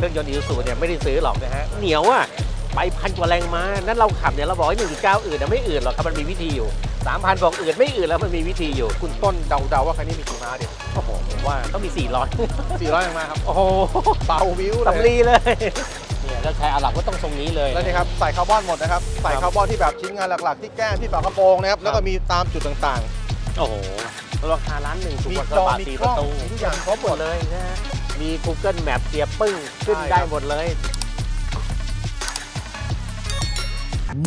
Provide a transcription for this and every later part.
เครื่องยนต์อีซูซูเนี่ยไม่ได้ซื้อหรอกนะฮะเหนียวอะไปพันกว่าแรงม้านั้นเราขับเนี่ยเราบอกว่าหนึ่งเก้าอื่นนะไม่อื่นหรอกครับมันมีวิธีอยู่สามพันบอกอื่นไม่อื่นแล้วมันมีวิธีอยู่ คุณต้นเดาๆว่าคันนี้มีกี่ม้าดิโอ้โหผมว่าต้องมี400 400แรงม้าครับโอ้โหเบาวิวเลสำยลีเลยเนี่ยแล้วใช้อาหรับก็ต้องทรงนี้เลยแล้วนี่ครับใส่คาร์บอนหมดนะครับใส่คาร์บอนที่แบบชิ้นงานหลักๆ ที่แก้มที่ฝากระโปรงนะครับแล้วก็มีตามจุดต่างโอ้โหราคาล้านหนึ่งถูกมีกว่ากจระอบะมีสี่กปล้ระองตูมีทุกอย่างครบหมดเลยนะฮะ มี Google Map เสียบปึ้ง ขึ้นใช่ครับได้หมดเลย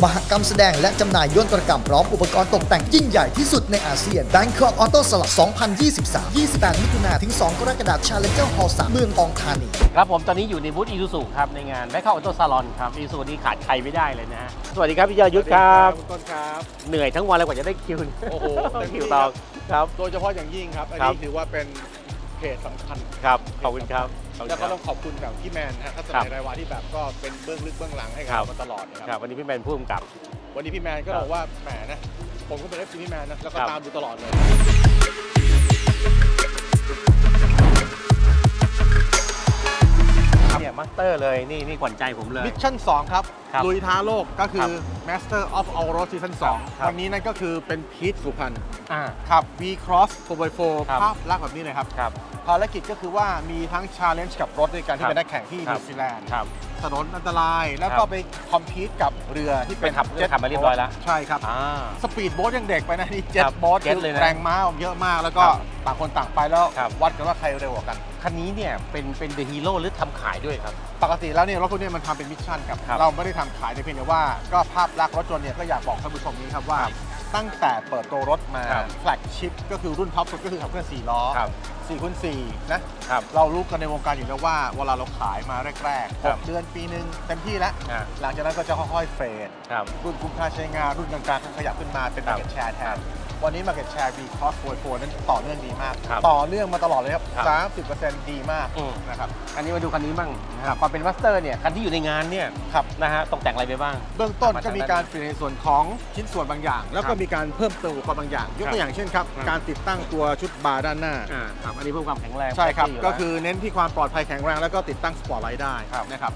มหกรรมแสดงและจำหน่ายยนตรกรรมพร้อมอุปกรณ์ตกแต่งยิ่งใหญ่ที่สุดในอาเซียน Bangkok Auto Salon 2023 28 มิถุนายนถึง 2 กรกฎาคม Challenger Hall 3เมืองทองธานี ครับผมตอนนี้อยู่ในบูธอีซูซูครับ ในงานแบคเข้าออโต้ซาลอนครับอีซูนี้ขาดใครไม่ได้เลยนะฮะสวัสดีครับพี่ยอดยุทธครับคุณต้นครับ เหนื่อยทั้งวันเลยกว่าจะได้คิวโอ้โหเต็มที่คิวตองครับ โดยเฉพาะอย่างยิ่งครับ อันครับ นี้ถือว่าเป็นเพ จสำคัญครับ ขอบคุณครับขอบคุณแล้วคก็รับ ต้องขอบคุณกับพี่แมนนะฮะทัศครันับยรายวาที่แบบก็เป็นเบื้องลึกเบื้องหลังให้กับครับเรามาตลอดนะคครัรับบวันนี้พี่แมนผู้กำกับ วันนี้พี่แมนก็ครับบอกว่าแหมนะผมก็เป็นเอฟซีพี่แมนนะแล้วก็ครับ ตามดูตลอดเลย เนี่ยมาสเตอร์เลยนี่นี่ขวัญใจผมเลย มิชชั่น 2 ครับ ครับลุยท้าโลกก็คืครัอ บ Master of All Road Season ครับ 2 วันนี้นั่นก็คือเป็นพีทสุพรรณอ่า ขับ V Cross 4x4 ครับ ภาพลักษณ์แบบนี้เลยครับ ครับ ภารกิจก็คือว่ามีทั้ง Challenge กับรถด้วยกันคที่รับเป็นนักแข่งที่ครันิบวซีแลนด์ ครับ ถนนอันตราย แล้วครัก็บไปคอมพีตกับเรือที่เป็นไปขับจ็ตขับมาเรียบร้อยแล้วใช่ครับอ่าสปีดโบ๊ทยังเด็กไปนะนี่เจ็ตครับโบ๊ทเจ็ตเลยนะแรงม้าเยอะมากแล้วก็ครับต่างคนต่างไปแล้วครับวัดกันว่าใครเร็วกว่ากันคันนี้เนี่ยเป็นเป็นเดอะฮีโร่หรือทำขายด้วยครับปกติแล้วเนี่ยรถพวกนี้มันทำเป็นมิชชั่นครับครับเราไม่ได้ทำขายในเพียงแต่ว่าก็ภาพลักษณ์รถยนต์เนี่ยก็อยากบอกท่านผู้ชมนี้ครับว่าครับตั้งแต่เปิดตัวรถมาครับแฟลกชิพก็คือรุ่นท็อปสุดก็คือขับเคลื่อน4ล้อครับ 4คูณ4นะ ครับ เรารู้กันในวงการอยู่แล้วว่าเวลาเราขายมาแรกๆครับ6เดือนปีหนึ่งเต็มที่แล้ว อ่าหลังจากนั้นก็จะค่อยๆเฟดครับ รุ่นคุ้มค่าใช้งานรุ่นกลางๆก็ขยับขึ้นมาเป็นครับ market share แทน วันนี้ market share V Cross 4นั้นต่อเนื่องดีมาก ครับต่อเนื่องมาตลอดเลยครับครับ 30%ดีมากอืม นะครับ อันนี้มาดูคันนี้บ้างนะครับความเป็นมาสเตอร์เนี่ยคันที่อยู่ในงานเนี่ยครับ นะฮะตกแต่งอะไรไปบ้าง เบื้องต้นมาก็ทางมีด้านการเปลี่ยนในส่วนของชิ้นส่วนบางอย่าง แล้วคก็รับมีการเพิ่มเติมอุปกรณ์บางอย่าง ยกครัตัวบอย่างเช่นครับ ครับ การติดตั้งตัวชุดบาร์ด้านหน้า อ่าครับอันนี้เพิ่มความแข็งแรงใช่ครับเซฟตี้ยู่ก็แล้วคือเน้นที่ความปลอดภัยแข็งแรงแล้วก็ติดตั้งสปอร์ตไลท์ได้ครับนะครับ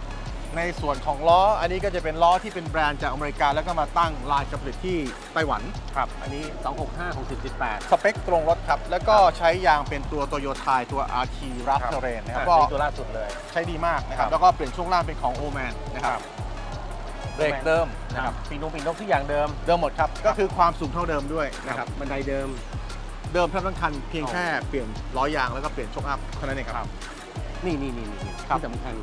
ในส่วนของล้ออันนี้ก็จะเป็นล้อที่เป็นแบรนด์จากอเมริกาแล้วก็มาตั้งลายกับผลิตที่ไต้หวันครับ อันนี้ 265 60 18 สเปคตรงรถครับ แล้วก็ใช้ยางเป็นตัวโตโยต้ตัว RT r a p t e r a n นะครับก็ก็ตัวล่าสุดเลยใช้ดีมากนะครับครับ แล้วก็เปลี่ยนช่วงล่างเป็นของ o m a n นะครับเบรกเดิมนะครับปีนงปีนกทุกอย่างเดิมเดิมหมดครับ ก็คือความสูงเท่าเดิมด้วยนะครับบันไดเดิมเดิมทั้งคันเพียงแค่เปลี่ยนล้อยางแล้วก็เปลี่ยนโชคอัพเท่านั้นเองครับ นี่นี่นี่นี่ครับที่สำคัญ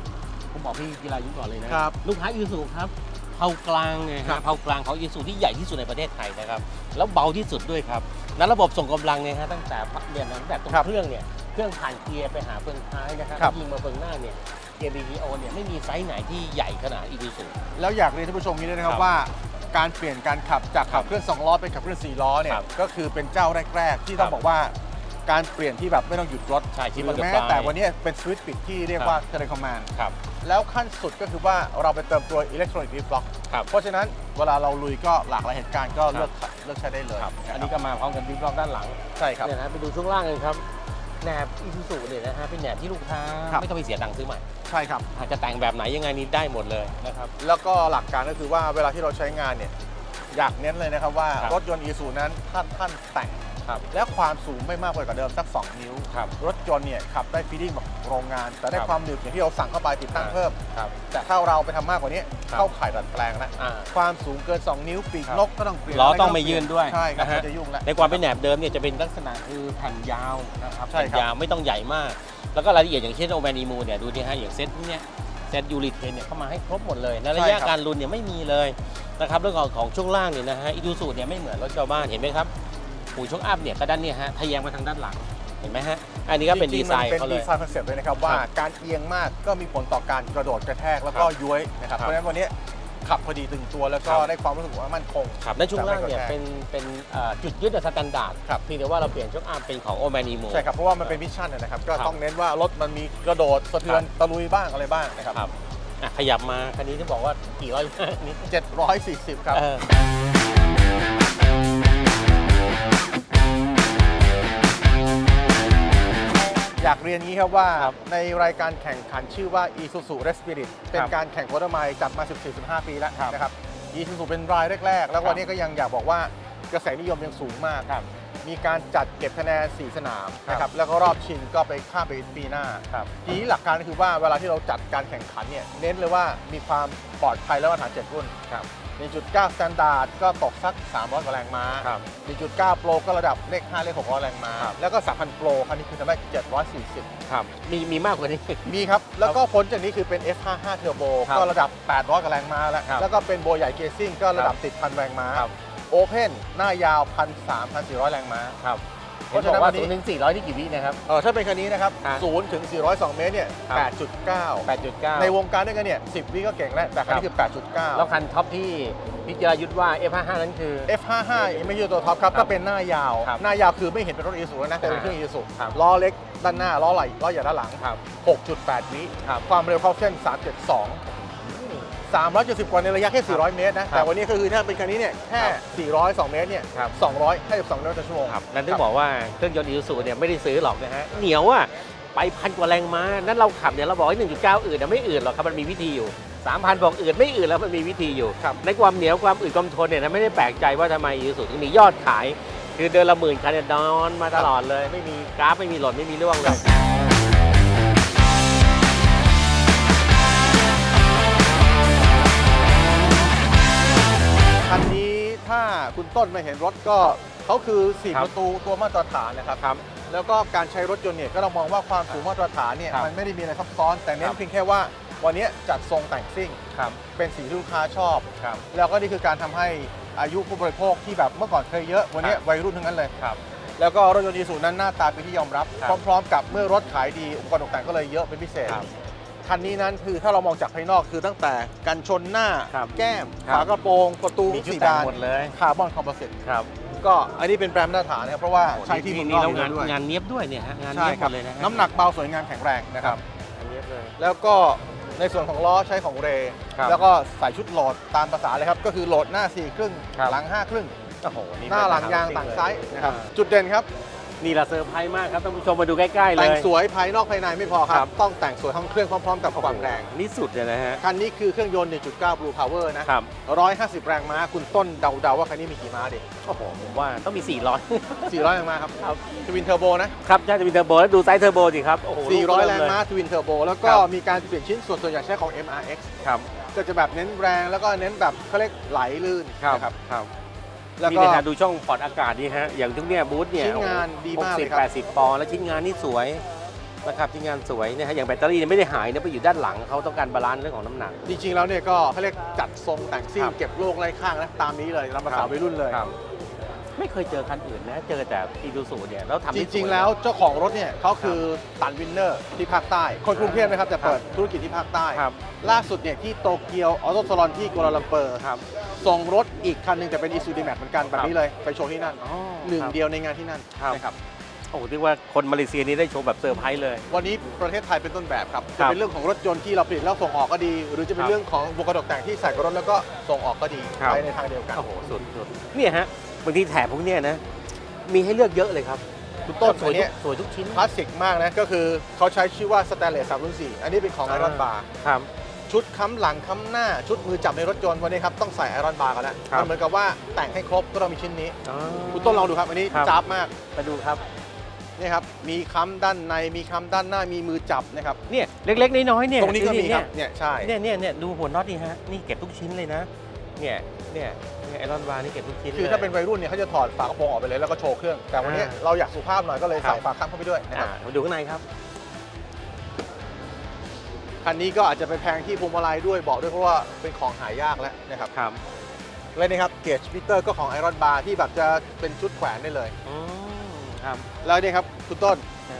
ผมบอกพี่กีฬายุทธก่อนเลยนะครับ ลูกค้าอีซูครับเผากลางไงครัฮะบเผากลางของอีซูที่ใหญ่ที่สุดในประเทศไทยนะครับ แล้วเบาที่สุดด้วยครับนั้นระบบส่งกำลังเนี่ยฮะตั้งแต่พักเนี่ยนะตั้งแต่ตรงครับเครื่องเนี่ยเครื่องผ่านเกียร์ไปหาเฟืองท้ายนะครับครับ ยิงมาเฟืองหน้าเนี่ยเกียร์ BTO เนี่ยไม่มีไซส์ไหนที่ใหญ่ขนาดอีซู แล้วอยากเรียนท่านผู้ชมนี้ด้วยนะครัครับบว่าการเปลี่ยนการขับจากขับเคลื่อน2ล้อเป็นขับเคลื่อน4ล้อเนี่คยรับก็คือเป็นเจ้าแรก ๆ ที่ต้องครับบอกว่า การเปลี่ยนที่แบบไม่ต้องหยุดรถใช่ที่หมัรืนอจะแม้ปลายแต่วันนี้เป็นสวิตช์ปิดที่เรียกครับว่าเทเลคอมมาน ครับ แล้วขั้นสุดก็คือว่าเราไปเติมตัวอิเล็กทรอนิกส์ดีฟล็อก ครับ เพราะฉะนั้นเวลาเราลุยก็หลากหลายเหตุการณ์ก็ครับเลือกขับเลือกใช้ได้เลยครับะอันนี้ก็มาพร้อมกับดิฟล็อกด้านหลังใช่ครับ เนี่ยนะไปดูช่วงล่างกันครับแหนบอีซูซูเนี่ยนะฮะเป็นแหนบที่ลูกค้าครับ ไม่ต้องไปเสียตังค์ซื้อใหม่ใช่ครับ อาจจะแต่งแบบไหนยังไงนี่ได้หมดเลยนะครับ แล้วก็หลักการก็คือว่าเวลาที่เราใช้งานเนี่ย อยากเน้นเลยนะครับว่าครับรถยนต์อีซูนั้นถ้าท่านแต่ง ครับและความสูงไม่มากไปกว่าเดิมสัก 2 นิ้ว ครับรถยนต์เนี่ยขับได้ฟีลิ่งแบบโรงงาน แต่ได้ครับ ความหนึบอย่างที่เราสั่งเข้าไปติดตั้งครับเพิ่ม ครับ แต่ถ้าเราไปทำมากกว่านี้ครับ เข้าข่ายดัดแปลงแล้วอ่า ความสูงเกิน 2 นิ้วปีกครับนกก็ต้องเปลี่ยนล้อะรก็ต้องไม่ยื่นด้วยใช่ครับนะฮะ มันจะยุ่งแล้ว ในความเป็นแหนบเดิมเนี่ยจะเป็นลักษณะคือแผ่นยาวนะครับใช่แผ่นครับยาวไม่ต้องใหญ่มาก แล้วก็รายละเอียดอย่างเช่นโอแมนีมูเนี่ยดูดิฮะอย่างเซ็ตเนี่ยเซ็ตยูริเทนเนี่ยเข้ามาให้ครบหมดเลยและระยะการลุนเนี่ยไม่มีเลย นะครับเรื่องของของช่วงล่างเนี่ยนะฮะอีดูสูเนี่ยไม่เหมือนรถชาวบ้านเห็นไหมครับหูช่วงอัพเนี่ยก็ด้านเนี่ยฮะทะแยงมาทางด้านหลังเห็นไหมฮะอันนี้ก็เป็นจดีริงๆไซมันน์เป็นเขาเลดียไซน์คอนเซ็ปต์เลยนะครับว่าครับการเอียงมากก็มีผลต่อการกระโดดกระแทกแล้วก็ครับย้วยนะครับครัเพบราะฉะนั้นวันนี้ขับพอดีตึงตัวแล้วก็ครับได้ความรู้สึกว่ามั่นคงครับและช่วงล่างเนี่ยแต่ไม่กระแทกเป็นเป็นเอ่อจุดยึดสแตนดาร์ดครับเพียงแต่ว่าเราเปลี่ยนช่วงอาร์มเป็นของโอแมนีมูใช่ครับเพราะว่ามันเป็นมิชชั่นนะครับก็ครับต้องเน้นว่ารถมันมีกระโดดสะเทือนครับตะลุยบ้างอะไรบ้างนะครับครับ อะขยับมาคันนี้ที่บอกว่ากี่ร้อยมากนี่740 ครับเออออยากเรียนงี้ครับว่าครับในรายการแข่งขันชื่อว่า Isuzu r e Spirit เป็นครับการแข่งมอเตอร์ไมล์จัดมา 14-15 ปีแล้วครับนะครับ Isuzu เป็นรายแรก ๆ แล้วครับวันนี้ก็ยังอยากบอกว่ากระแสนิยมยังสูงมากครับ มีการจัดเก็บคะแนน4สนามครับนะครับแล้วก็รอบชิงก็ไปข้ามไปปีหน้าครับทีนี้หลักการก็คือว่าเวลาที่เราจัดการแข่งขันเนี่ยเน้นเลยว่ามีความปลอดภัยและมาตรฐาน7รุ่นครับ1.9 Standard ก็ตกสัก 300กว่าแรงม้าครับ1.9 Pro ก็ระดับเลข 5 เลข 600 แรงม้าครับแล้วก็ 3,000 Pro คันนี้คือทำได้ 740 ครับ มีมีมากกว่านี้ มีครับ แล้วก็พ้นจากนี้คือเป็น F55 Turbo ครับก็ระดับ 800กว่าแรงม้าแล้วครับแล้วก็เป็นโบใหญ่เกยร์ซิ่งก็ระดับติดพันแรงม้าครับ โอเพนหน้ายาว 1,300 1,400 แรงม้า ครับเพเห็นราะบฉะอกนั้นว่าวันนี้ ศูนย์ถึงสี่ร้อยนี่กี่วินะครับ เออถ้าเป็นคันนี้นะครับครับ0ถึง 402 เมตรเนี่ยครับ 8.9แปดจุดเก้าในวงการด้วยกันเนี่ย10 วิก็เก่งแล้ว แต่คันนี้คือ 8.9 แล้วคันท็อปที่พิจารยุทธ์ว่า F55 นั้นคือ F55 ยังไม่ใช่ตัวท็อปครับครับถ้าเป็นหน้ายาว ครับหน้ายาวคือไม่เห็นเป็นรถอีซูแล้วนะแต่เป็นอ่าเครื่องอีซูครับ ล้อเล็กด้านหน้าล้อไหล่ล้อใหญ่ด้านหลัง ครับ 6.8 วิ ครับ ความเร็วเข้าเส้น 372 370 กว่าในระยะแค่ 400 เมตรนะครับแต่วันนี้ก็คือถ้าเป็นคันนี้เนี่ยแค่ครับ402 เมตรเนี่ย ครับ 252กิโลเมตรต่อชั่วโมง ครับนั่นถึงบอกว่าเครื่องยนต์อีซูซูเนี่ยไม่ได้ซื้อหรอกนะฮะ เหนียวอะ ไปพันกว่าแรงม้า นั้นเราขับเนี่ยเราบอกว่า1.9 อื่นนะไม่อื่นหรอกครับ มันมีวิธีอยู่3,000 บอกอื่นไม่อื่นแล้วมันมีวิธีอยู่ ครับ ในความเหนียวความอืดความทนเนี่ยนะไม่ได้แปลกใจว่าทำไมอีซูซูถึงมียอดขาย คือเดือนละหมื่นคันเนี่ยนอนมาตลอดเลย ไม่มีกราฟไม่มีหล่นไม่มีร่วงเลย คุณต้นมาเห็นรถก็เขาคือ4ครัปบระตูตัวมาตรฐานนะครับครับแล้วก็การใช้รถยนต์เนี่ยก็เรามองว่าความสูงมาตรฐานเนี่ยครับมันไม่ได้มีอะไรซับซ้อน แต่เน้ครันบเพียงแค่ว่าวันนี้จัดทรงแต่งซิ่ง ครับเป็นสีที่ลูกค้าชอบ ครับ แล้วก็นี่คือการทำให้อายุผู้บริโภคที่แบบเมื่อก่อนเคยเยอะ วันนี้ครับ วัยรุ่นทั้งนั้นเลย ครับ แล้วก็รถยนต์อีซูนั้นหน้าตาเป็นที่ยอมรับ ครับพร้อมๆ กับเมื่อรถขายดีอุปกรณ์ตกแต่งก็เลยเยอะเป็นพิเศษ ครับ คันนี้นั้นคือถ้าเรามองจากภายนอกคือตั้งแต่กันชนหน้า ครับแก้มครับ ฝากระโปรงประตูมีชุดสี่แต่งบานหมดเลยคาร์บอนคอมโพสิตครับก็อันนี้เป็นแบรนด์มาตรฐานนะครับเพราะว่าใช้ที่เมืองนนี่อกแล้วอยู่งานด้วยงานเนี้ยบด้วยเนี่ยฮะงานใช่เนี้ยบคหมรับดเลยนะฮะน้ำหนักเบาสวยงามแข็งแรงนะครับ งานเนี้ยบเลย แล้วก็ในส่วนของล้อใช้ของเรย์ครับแล้วก็ใส่ชุดโหลดตามภาษาเลยครับ ก็คือโหลดหน้า4ครึ่งครับ หลัง5ครึ่ง โอ้โหนี่หน้าหลังยางจริต่างเลไซส์นะครับอ่าจุดเด่นครับ นี่ละเซอร์ไพรส์มากครับท่านผู้ชมมาดูใกล้ๆเลย แต่งสวยภายนอกภายในไม่พอคครัรับ บ ต้องแต่งสวยทั้งเครื่องพร้อมๆ กับความแรง นี่สุดเลยนะฮะคันนี้คือเครื่องยนต์ 1.9 Blue Power นะ ครับ150 แรงม้า คุณต้นเดาๆว่าคันนี้มีกี่ม้าดิ โอ้โหผมว่าต้องมี 400 400 แรงม้าครับครับ ทวินเทอร์โบนะ ครับใช่จะมีเทอร์โบแล้วดูไซส์เทอร์โบสิครับโอ้โห400แรงม้าทวินเทอร์โบ แล้วก็ครับ มีการเปลี่ยนชิ้นส่วนส่วนใหญ่ใช้ของ MRX ครับก็จะแบบเน้นแรงแล้วก็เน้นแบบเขาเรียกไหลลื่นนะครับ ครับ แล้วนี่ก็เนี่ยนะดูช่องพอร์ตอากาศนี่ฮะ อย่างทุกเนี่ยบูธเนี่ยชิ้นงานดีมากเลยครับแปดสิบปอนด์แล้วชิ้นงานนี่สวยนะครับชิ้นงานสวยเนี่ยฮะอย่างแบตเตอรี่เนี่ยไม่ได้หายนะไปอยู่ด้านหลังเขาต้องการบาลานซ์เรื่องของน้ำหนัก จริงๆแล้วเนี่ยก็เขาเรียกจัดทรงแต่งซิ่งครับเก็บโลกไร้ข้างนะตามนี้เลยตามภาครัษาบวัยรุ่นเลย ครับ ไม่เคยเจอคันอื่นนะ เจอแต่อีดูสูเนี่ยแล้วทำจได้สย ริง ๆ แล้วเจ้าของรถเนี่ยเขาคือตันวินเนอร์ที่ภาคใต้ คนกรุงเทพนะครับแต่เปิดธุรกิจที่ภาคใต้ ครับ ล่าสุดเนี่ยที่โตเกียวออโตซาลอนที่กัวลาลัมเปอร์ครับ ส่งรถอีกคันหนึ่งแต่เป็นอีซูดีแม็กเหมือนกันแบบนี้เลยไปโชว์ที่นั่นอ๋อหนึ่งครับเดียวในงานที่นั่นครับ นะครับ โอ้โหที่ว่าคนมาเลเซียนี่ได้โชว์แบบเซอร์ไพรส์เลย วันนี้ประเทศไทยเป็นต้นแบบครับ ครัจะบเป็นเรื่องของรถยนต์ที่เราผลิตแล้วส่งออกก็ดี หรือจะเป็นครับเรื่องของบุคลากรตกแต่งที่ใส่กับรถแล้วก็ส่งออกก็ดีครับ ไปในทางเดียวกัน โอ้โหสุดสุดเนี่ยฮะ บางทีแถบพวกเนี้ยนะ มีให้เลือกเยอะเลยครับคุณต้นสตัววยทุเนี้กยสวยทุกชิ้นคลาสสิกมากนะ ก็คือเขาใช้ชื่อว่าสแตนเลส3รุ่น4อันนี้เป็นของไอรอนบาร์ครับ ชุดค้ำหลังค้ำหน้าชุดมือจับในรถยนต์วันนี้ครับต้องใส่ไอรอนบาร์กันแล้วครับ มันเหมือนกับว่าแต่งให้ครบก็ต้องมีชิ้นนี้อ๋อคุณต้นลองดูครับอันนี้ครับจับมากมาดูครับ นี่ครับมีค้ำด้านในมีค้ำด้านหน้ามีมือจับนะครับเนี่ยเล็กๆน้อยๆเนี่ยตรงนี้ก็มีดูดิครับเนี่ยใช่ เนี่ยเนี่ยเนี่ยดูหัวน็อตนี่ฮะนี่เก็บทุกชิ้นเลยนะ เนี่ยเนี่ยเนี่ยไอรอนบาร์นี่เก็บทุกชิ้นคือลยถ้าเป็นวัยรุ่นเนี่ยเขาจะถอดฝากระโปรงออกไปเลยแล้วก็โชว์เครื่อง แต่วันนี้อ่าเราอยากสุภาพหน่อยก็เลยครับใส่ฝาค้ำเข้าไปด้วยนะคอ่ารับมาดูข้างในครับ คันนี้ก็อาจจะไปแพงที่พวงมาลัยด้วยเบอกด้วยเพราะว่าเป็นของหายากแล้วนะครับครับและนี่ครับเกจมิเตอร์ก็ของไอรอนบาร์ที่แบบจะเป็นชุดแขวนได้เลยอืมครับแล้วนี่ครับคุณต้นใ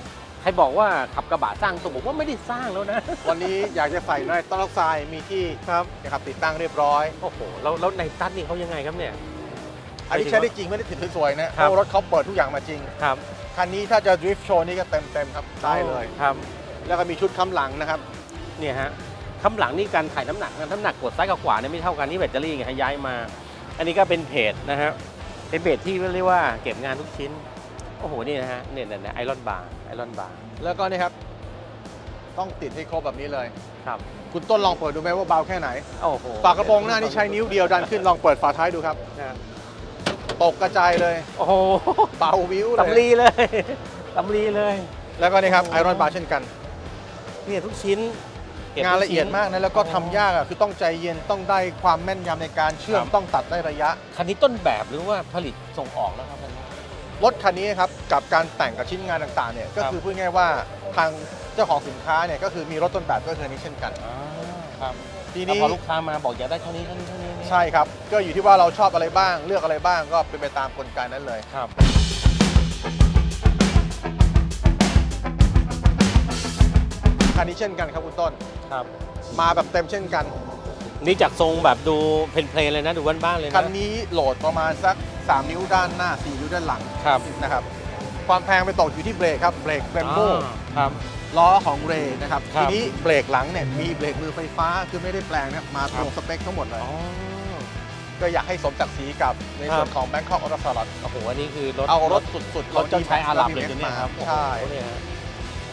ครบอกว่าขับกระบะสร้างตัวผมว่าไม่ได้สร้างแล้วนะ วันนี้อยากจะใส่หน่อยต้นล็อกไซด์มีที่ครับนะครับติดตั้งเรียบร้อย โอ้โหแล้วแล้วในตัดนี่เขายังไงครับเนี่ย อันนี้หมายถึงใช้ได้จริงไม่ได้ติดสวยๆนะเพครับราะรถเขาเปิดทุกอย่างมาจริงครับคันนี้ถ้าจะดริฟท์โชว์นี่ก็เต็มๆครับได้เลยครับ แล้วก็มีชุดค้ำหลังนะครับเนี่ยฮะข้างหลังนี่การถ่ายน้ำหนักนะน้ำหนักกดซ้ายกับขวาเนี่ยไม่เท่ากันนี่แบตเตอรี่ไงฮะย้ายมา อันนี้ก็เป็นเพจนะฮะเป็นเพจที่เรียกว่าเก็บงานทุกชิ้นโอ้โหนี่นะฮะเนี่ยเนี่ยไอรอนบาร์ ไอรอนบาร์แล้วก็นี่ครับต้องติดให้ครบแบบนี้เลย ครับคุณต้นลองเปิดดูไหมว่าเบาแค่ไหน โอ้โหฝากระโปรงหน้านี่ใช้นิ้วเดียวดันขึ้นลองเปิดฝาท้ายดูครับนะตกกระจายเลย โอ้โหเบาวิวเลตำยลีเลยตำลีเลย แล้วก็นี่ครับไอรอนบาร์เช่นกัน เนี่ยทุกชิ้นก็บงานทุละเอียดชิ้มากนะแล้วก็ทำยากอะคือต้องใจเย็นต้องได้ความแม่นยำในการเชื่อมครับต้องตัดได้ระยะ คันนี้ต้นแบบหรือว่าผลิตส่งออกแล้วครับคันนี้ รถคันนี้ครับกับการแต่งกับชิ้นงานต่างๆเนี่ยก็ครับคือพูดง่ายๆว่าทางเจ้าของสินค้าเนี่ยก็คือมีรถต้นแบบก็คืออันนี้เช่นกัน อ่าครับทีแล้วนี้พอลูกค้ามาบอกอยากได้เท่านี้เท่านี้เท่านี้เนี่ยใช่ครับ ก็อยู่ที่ว่าเราชอบอะไรบ้าง เลือกอะไรบ้างก็เป็นไปตามกลไกนั้นเลย ครับคันนี้เช่นกันครับคุณต้น ครับ มาแบบเต็มเช่นกัน นี่จากทรงแบบดูเพลนๆเลยนะดูบ้านๆเลยนะ คันนี้โหลดประมาณสัก 3 นิ้วด้านหน้า 4 นิ้วด้านหลังครับนะครับ ความแพงไปตกอยู่ที่เบรกครับ เบรกเบรมโบอ่าครับล้อของเรย์นะครับครับ ทีนี้เบรกหลังเนี่ยมีเบรกมือไฟฟ้าคือไม่ได้แปลงนะครับมาตรงครับสเปคทั้งหมดเลยอ๋อก็อยากให้สมศักดิ์ศรีกับในส่วนครับของ Bangkok Auto Salon โอ้โหอันนี้คือรถเอารถสุดๆรถเจ้าชายอาหรับขงเลย D-Max ตัวเนี้ยครับใช่โอ้โหเนี่ยฮะ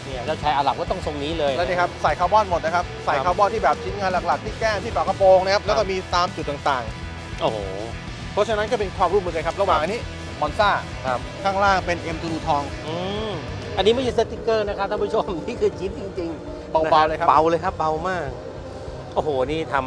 เนี่ยเจ้าชายอาหรับก็ต้องทรงนี้เลยแล้วนี่ครับใส่คาร์บอนหมดนะครับใส่ครับคาร์บอนที่แบบชิ้นงานหลักๆ ที่แก้มที่ฝากระโปรงนะครับแล้วก็มีตามจุดต่างโอ้โหๆ เพราะฉะนั้นก็เป็นความร่วมมือกันครับ ระหว่างอันนี้มอนซ่าครับ ข้างล่างเป็น M ทูทอง อืมอันนี้ไม่ใช่สติกเกอร์นะครับท่านผู้ชม นี่คือชิ้นจริงๆเบาๆเลยครับ เบาเลยครับเบามาก โอ้โหนี่ทำ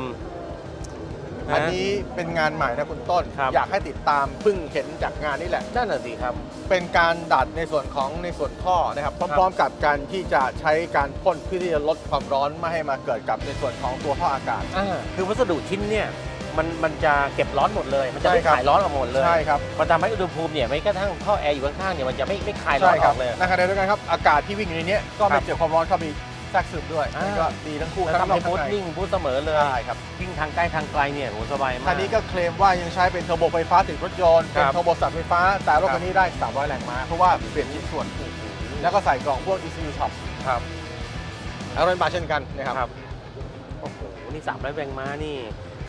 อันนี้เป็นงานใหม่นะคุณต้น ครับ อยากให้ติดตามเพิ่งเห็นจากงานนี่แหละ นั่นน่ะสิครับ เป็นการดัดในส่วนของในส่วนท่อนะครับพร้อมๆกับการที่จะใช้การพ่นเพื่อที่จะลดความร้อนไม่ให้มาเกิดกับในส่วนของตัวท่ออากาศ อ่าคือวัสดุชิ้นเนี่ย มันมันจะเก็บร้อนหมดเลย มันจะใช่ไม่ครับ ขายร้อนออกหมดเลยใช่ครับมันทำให้อุณหภูมิเนี่ยไม่กระทั่งท่อแอร์อยู่ข้างๆเนี่ยมันจะไม่ไม่คลายร้อใช่นคอรัอบกเลย ในขณะเดียวกันครับอากาศที่วิ่งอยู่ในนี้ก็ครัไม่บเจอความร้อนเข้าไปแทรกซึมด้วยอ่ามั นก็ดีทั้งคู่แล้วทั้งทำนอให้กทั้บูงทในนิ่งบูทเสมอเลยใช่ครับวิ่งทางใกล้ทางไกลเนี่ยโหสบายมาก คันนี้ก็เคลมว่ายังใช้เป็นเทอร์โบไฟฟ้าติดรถยนต์เป็นครับเทอร์โบสับไฟฟ้า แต่รถครับคันนี้ได้ 300 แรงม้าเพราะว่าเปลี่ยนชิ้นส่วน แล้วก็ใส่กล่องพวก ECU Shop ครับอารอนบาร์เช่นกันนะครับ ครับ โอ้โห นี่สามร้อยแรงม้านี่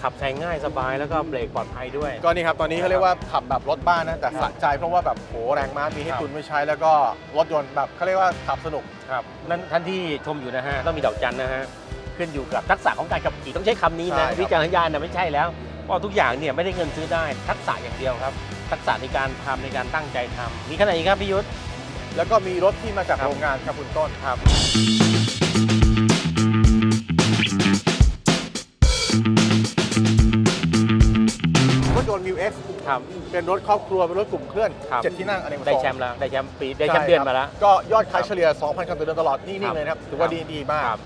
ขับใช้ง่ายสบายแล้วก็เบรกปลอดภัยด้วย ก็นี่ครับตอนนี้เขาเรียกว่าขับแบบรถบ้านนะแต่ครับสะใจเพราะว่าแบบโหแรงม้ามีให้ครับตุนไม่ใช้แล้วก็รถยนต์แบบเขาเรียกว่าขับสนุกครับนั่นท่านที่ชมอยู่นะฮะต้องมีดอกจันนะฮะขึ้นอยู่กับทักษะของการขับขี่ต้องใช้คำนี้ใช่นะครับวิจารณญาณนะไม่ใช่แล้วเพราะทุกอย่างเนี่ยไม่ได้เงินซื้อได้ทักษะอย่างเดียวครับ ทักษะในการทำในการตั้งใจทำมีขนาดอีกครับพี่ยุทธแล้วก็มีรถที่มาจากครับโรงงานครับคุณต้นครับ X ครับ เป็นรถครอบครัว เป็นรถกลุ่มเคลื่อนครับ เจ็ดที่นั่งอเนกประสได้งค์แชมป์แล้ว ได้แชมป์ปีได้แชมป์เดือนมาแล้ว ก็ยอดขายเฉลี่ย 2,000คันต่อเดือนตลอดนี่นิ่งเลยนะครับ ถือว่าครับดีดีมากครับ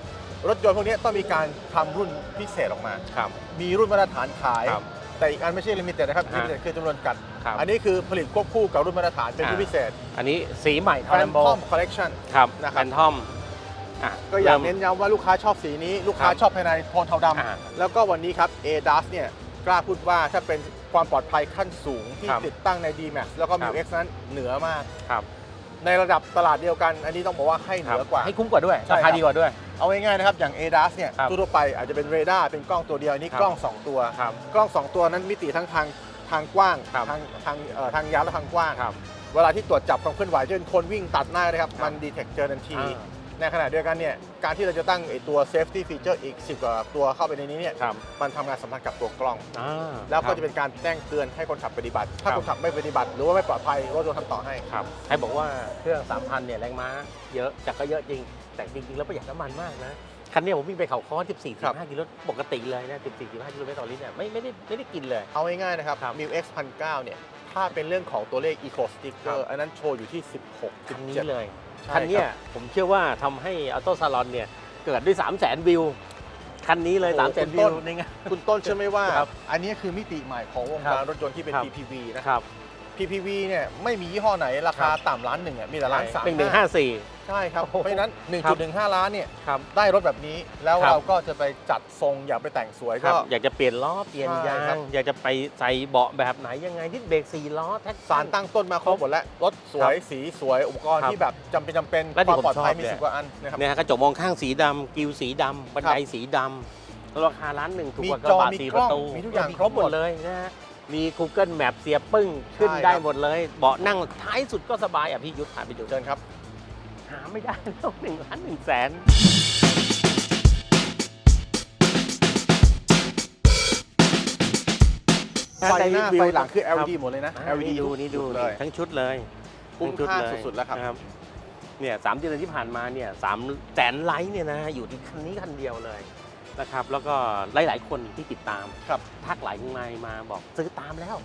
รถยนต์พวกนี้ต้องมีการทำรุ่นพิเศษออกมาครับมีรุ่นมาตรฐานขายครับแต่อีกอันไม่ใช่ลิมิเต็ดนะครับฮะลิมิเต็ดคือจำนวนกันครับอันนี้คือผลิตควบคู่กับรุ่นมาตรฐานเป็นรุ่นอ่าพิเศษ อันนี้สีใหม่ทอแฟร์นนโบทอมคอลเลกชันครับนะคแฟรับนทอมอะก็อยากริ่มเน้นย้ำว่าลูกค้าชอบสีนี้ ลูกค้าครับชอบภายในโทนเทาดอ่าำแล้วก็วันนี้ครับ ADAS เนี่ยกล้าพูดว่าถ้าเป็น ความปลอดภัยขั้นสูงที่ครับติดตั้งใน D-Max แล้วก็ ครั m บ i X นั้นเหนือมาก ครับ ในระดับตลาดเดียวกัน อันนี้ต้องบอกว่าให้เหนือกว่า ให้คุ้มกว่าด้วย ใช่ราครัคาบดีกว่าด้วย เอาง่ายๆนะครับ อย่าง ADAS เนี่ยครับทั่วๆไปอาจจะเป็นเรดาร์เป็นกล้องตัวเดียวอันนี้ครับ กล้อง2ตัว ครับ กล้อง2ตัวนั้นมิติทั้งทางทางกว้าง ครับ ทางทางเอ่อทางยาวและทางกว้าง ครับ เวลาที่ตรวจจับความเคลื่อนไหวเช่นคนวิ่งตัดหน้านะครับ ครับ มันดีเทคเจอทันที อ่า ในขณะเดียวกันเนี่ยการที่เราจะตั้งไอตัว safety feature อีก 10 กว่าตัวเข้าไปในนี้เนี่ยครับมันทำงานสัมพันธ์กับตัวกล้อง อ่าแล้วก็ครับจะเป็นการแจ้งเตือนให้คนขับปฏิบัติ ถ้าครับคนขับไม่ปฏิบัติ หรือว่าไม่ปลอดภัยรถจะทำต่อให้ ครับใครบอกว่าเครื่อง 3,000 เนี่ยแรงม้าเยอะจากก็เยอะจริง แต่จริง ๆ แล้วประหยัดน้ำมันมากนะ คันเนี้ยผมวิ่งไปเขาค้อ14 ครับ 15กิโลปกติเลยนะ14 15กิโลเมตรต่อลิตรเนี่ยไม่ไม่ได้ไม่ได้กินเลย เอาง่ายๆนะครับ ครับ m i X 1 9 0เนี่ยถ้าเป็นเรื่องของตัวเลข Eco ครั Sticker บอันนั้นโชว์อยู่ที่ 16คันนี้17เลย ใช่คันเนี้ยผมเชื่อว่าทำให้ออโต้ซาลอนเนี่ย เกิดด้วย 3 0 0 0 0 0 วิว คันนี้เลย โอ้3 0 0 0 0คุณ0วิต้วน ในงาน คุณต้นเชื่อไหมว่า ครับอันนี้คือมิติใหม่ของวงครัการบรถยนต์ที่เป็น ครับ PPV นะครับ PPV เนี่ยไม่มียี่ห้อไหนราคาครับ ต่ำล้านหนึ่งอะมีแต่ล้านสาม หนึ่งหนึ่งห้าสี่ ใช่ครับโอ้โหเพราะฉะนั้น ครับ 1.15 ล้านเนี่ยครับ ได้รถแบบนี้แล้วครับ เราก็จะไปจัดทรงอยากไปแต่งสวยครัก็บอยากจะเปลี่ยนล้อเปลี่ยนใช่ยาครัง บ อยากจะไปใส่เบาะแบบไหนยังไงที่เบรกสี่ล้อแท็กสารตั้งต้นมาครบหมดแล้ว รถสวยสีสวยอุปกรณ์ครับที่แบบจำเป็นจำเป็นและที่ความปลอดภัยผมชอบมีเนี่ย สิบกว่าอันนะครับ เนี่ยฮะกระจกมองข้างสีดำกิวสีดำบันไดครับสีดำราคาล้านหนึ่งถูกกว่ากมีจระอบะมีสี่กปล้ระองตูมีทุกอย่างครบหมครบหมดดเลยนะฮะมี Google Map เสียบปึ้งขึ้นใช่ครับ ได้หมดเลย เบาะนั่งท้ายสุดก็สบายอะพี่ยุทธผ่านไปดู เชิญครับ หาไม่ได้แล้วหนึ่งล้านหนึ่งแสนไฟหน้าไฟหลังคือ LED หมดเลยนะอ่า LED นี่ดูนี่ดูเลยทั้งชุดเลยคุ้มทั้งชุค่าเลยสุดๆแล้วครับนะเนี่ยสามเดือนที่ผ่านมาเนี่ยสามแสนไลค์เนี่ยนะอยู่ที่คันนี้คันเดียวเลยนะครับ แล้วก็หลาย ๆ คนที่ติดตามครับทักหลายมามาบอกซื้อตามแล้ว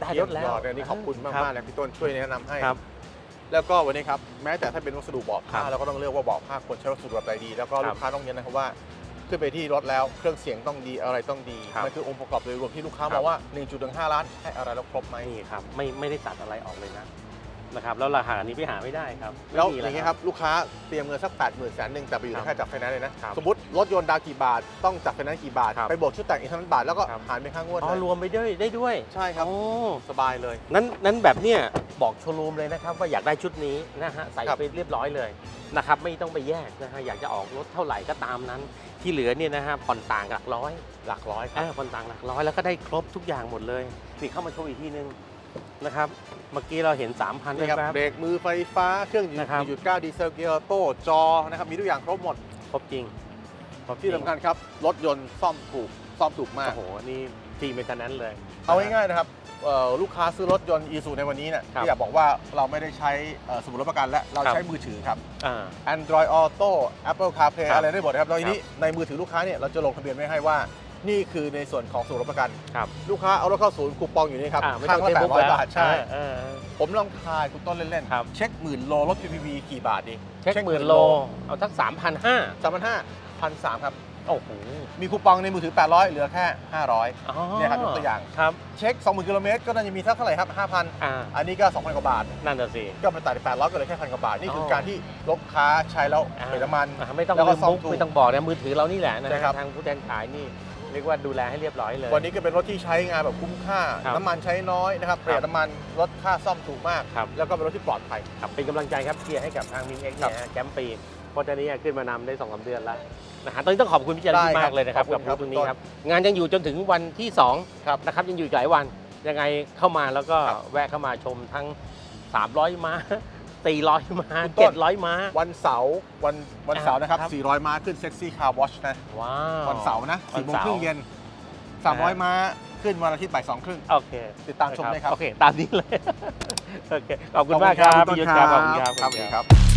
ได้รถแล้วเยี่ยมยอดอันนี้ขอบคุณมากรับมากๆเลยพี่ต้นช่วยแนะนำให้ครับ แล้วก็วันนี้ครับแม้แต่ถ้าเป็นวัสดุเบาะผ้าครับเราก็ต้องเลือกว่าเบาะผ้าควรใช้วัสดุแบบใดดี แล้วก็ครับลูกค้าต้องเน้นนะครับว่าขึ้นไปที่รถแล้วเครื่องเสียงต้องดีอะไรต้องดีครับมันคือองค์ประกอบโดยรวมที่ลูกค้าครับบอกว่า 1.15 ล้านให้อะไรแล้วครบไหมนี่ครับไม่ไม่ได้ตัดอะไรออกเลยนะ นะครับแล้วราคานี้ไปหาไม่ได้ครับไม่แล้วมีอย่างนี้ครับ ลูกค้าเตรียมเงินสัก8 0 0 0 0แสนหนึ่งแต่ไปอยู่ครับในค่าจับไฟแนนซ์เลยนะ ครับสมมติรถยนต์ดาวกี่บาท ต้องจับไฟแนนซ์กี่บาท ครับไปบวกชุดแต่งอีกเท่านั้นบาท แล้วก็ครับ หารเป็นค่างวดอ๋อเลยรวมไปด้วยได้ด้วยใช่ครับ โอ้สบายเลย นั้นนั้นแบบเนี้ยบอกโชว์รูมเลยนะครับ ว่าอยากได้ชุดนี้นะฮะใส่ครับ ไปเรียบร้อยเลยนะครับไม่ต้องไปแยกนะฮะอยากจะออกรถเท่าไหร่ก็ตามนั้น ที่เหลือเนี่ยนะฮะผ่อนต่างหลักร้อย หลักร้อยครับ อ่าผ่อนต่างหลักร้อยแล้วก็ได้ครบทุกอย่างหมดเลยนี่เข้ามาโชว์อีกทีนึง นะครับ เมื่อกี้เราเห็น 3,000นี่ครับนะครับเบรกมือไฟฟ้าเครื่องนะครับ 1.9ดีเซลเกียร์ออโต้จอนะครับมีทุกอย่างครบหมด ครบจริงครบจริที่งสำคัญครับ รถยนต์ซ่อมถูก ซ่อมถูกมาก โอ้โห นี่ฟรีเมนเทนแนนซ์เลย เอาง่ายๆนะครับเอ่อลูกค้าซื้อรถยนต์อีซูในวันนี้เนี่ยครับที่อยากบอกว่าเราไม่ได้ใช้เอ่อสมุดรับประกันและเราครับ ใช้มือถือครับ อ่า Android Auto Apple CarPlay ครับอะไรได้หมดนะครับแล้วทีนี้ครับในมือถือลูกค้าเนี่ยเราจะลงทะเบียนไว้ให้ว่า นี่คือในส่วนของสมุดรับประกัน ครับลูกค้าเอารถเข้าศูนย์คูปองอยู่นี่ครับอ่าไม่ข้าต้องงละเช็คแปดบุ๊กร้อยแล้วบาทใช่ เออเออ ผมลองทายคุณต้นเล่นครับ ๆ เช็คหมื่นโลรถ PPV กี่บาทดีเช็คหมื่นโล เอาทักสามพันห้าสามพันห้าพันสามครับ โอ้โหมีคูปองในมือถือ 800 เหลือแค่ 500 อ๋อเนี่ยครับยกตัวอย่าง ครับ เช็ค 20,000กิโลเมตรก็น่าจะมีสักเท่าไหร่ครับ 5,000 อ่า อันนี้ก็ 2,000 กว่าบาท นั่นน่ะสิ ก็ไปตัด800ก็เหลือแค่พันกว่าบาท นี่คือออ การที่ลูกค้าใช้แล้วอ่าเปลี่ยนน้ำมัน อ่าไม่ต้องแล้วก็ลืมซ่อมมุกถูกไม่ต้องบอกนะมือถือเรานี่แหละนะใช่ครับ ทางผู้แทนขายนี่ เรียกว่าดูแลให้เรียบร้อยเลย วันนี้ก็เป็นรถที่ใช้งานแบบคุ้มค่า ครับน้ำมันใช้น้อยนะครับประหยัดน้ำมันลดค่าซ่อมถูกมาก ครับ แล้วก็เป็นรถที่ปลอดภัย ครับเป็นกำลังใจครับเชียร์ให้กับทางมิงเอ็กครัเนี่บยฮะแชมป์ปีเพราะตอนนี้ขึ้นมานำได้สองสามเดือนแล้วนะฮะตอนนี้ต้องขอบคุณพี่เจริญได้ครับมากเลยนะครับขอบกับคุณครับรถตัวนี้ครับงานยังอยู่จนถึงวันที่2ครับนะครับยังอยู่อีกหลายวันยังไงเข้ามาแล้วก็ครับ แวะเข้ามาชมทั้ง 300 ม้า 400 ม้า คุณต้น 700 ม้า วันเสาร์วันวันเสาร์นะครับ ครับ 400 ม้าขึ้นเซ็กซี่คาร์วอชนะ ว้าว วันเสาร์นะวัน4โมงเสาร์ครึ่งเย็น 300 ม้าขึ้นวันอาทิตย์บ่าย2ครึ่ง โอเคติดตามชมได้ครับ โอเค ตามนี้เลย โอเค ขอบคุณมากครับพี่ยุทธครับขอบคุณครับ ครับสวัสดีครับ